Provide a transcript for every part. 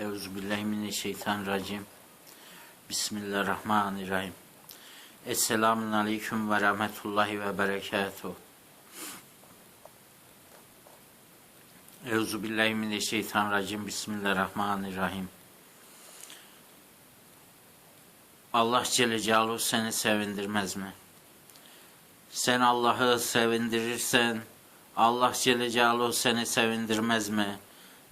Euzubillahimineşşeytanirracim. Bismillahirrahmanirrahim. Esselamun aleyküm ve rahmetullahi ve berekatuhu. Euzubillahimineşşeytanirracim. Bismillahirrahmanirrahim. Allah Celle Celaluhu seni sevindirmez mi? Sen Allah'ı sevindirirsen Allah Celle Celaluhu seni sevindirmez mi?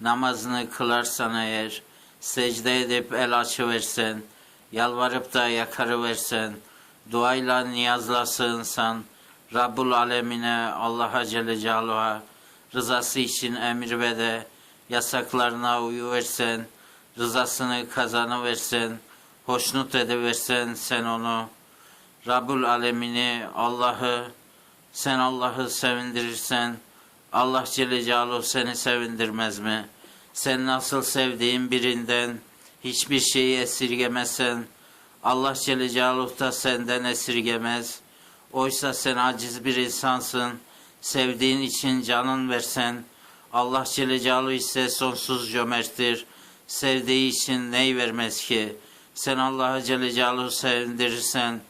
Namazını kılarsan eğer, secde edip el açıversen, yalvarıp da yakarıversen, duayla niyazla sığınsan, Rabbul Alemine Allah'a Celle Celaluhu'ya rızası için emir ve de yasaklarına uyuversen, rızasını kazanıversen, hoşnut ediversen sen onu, Rabbul Alemini Allah'ı sen Allah'ı sevindirirsen Allah Celle Celaluhu seni sevindirmez mi? Sen nasıl sevdiğin birinden hiçbir şeyi esirgemezsen Allah Celle Celaluhu da senden esirgemez. Oysa sen aciz bir insansın. Sevdiğin için canın versen Allah Celle Celaluhu ise sonsuz cömerttir. Sevdiği için ney vermez ki? Sen Allah'ı Celle Celaluhu sevindirirsen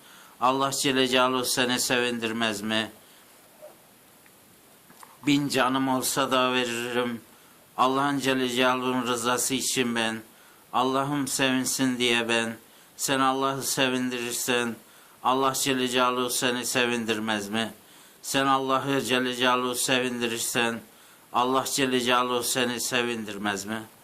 Allah Celle Celaluhu seni sevindirmez mi? Bin canım olsa da veririm. Allah'ın Celle Celaluhu'nun rızası için ben. Allah'ım sevinsin diye ben. Sen Allah'ı sevindirirsen Allah Celle Celaluhu seni sevindirmez mi? Sen Allah'ı Celle Celaluhu sevindirirsen Allah Celle Celaluhu seni sevindirmez mi?''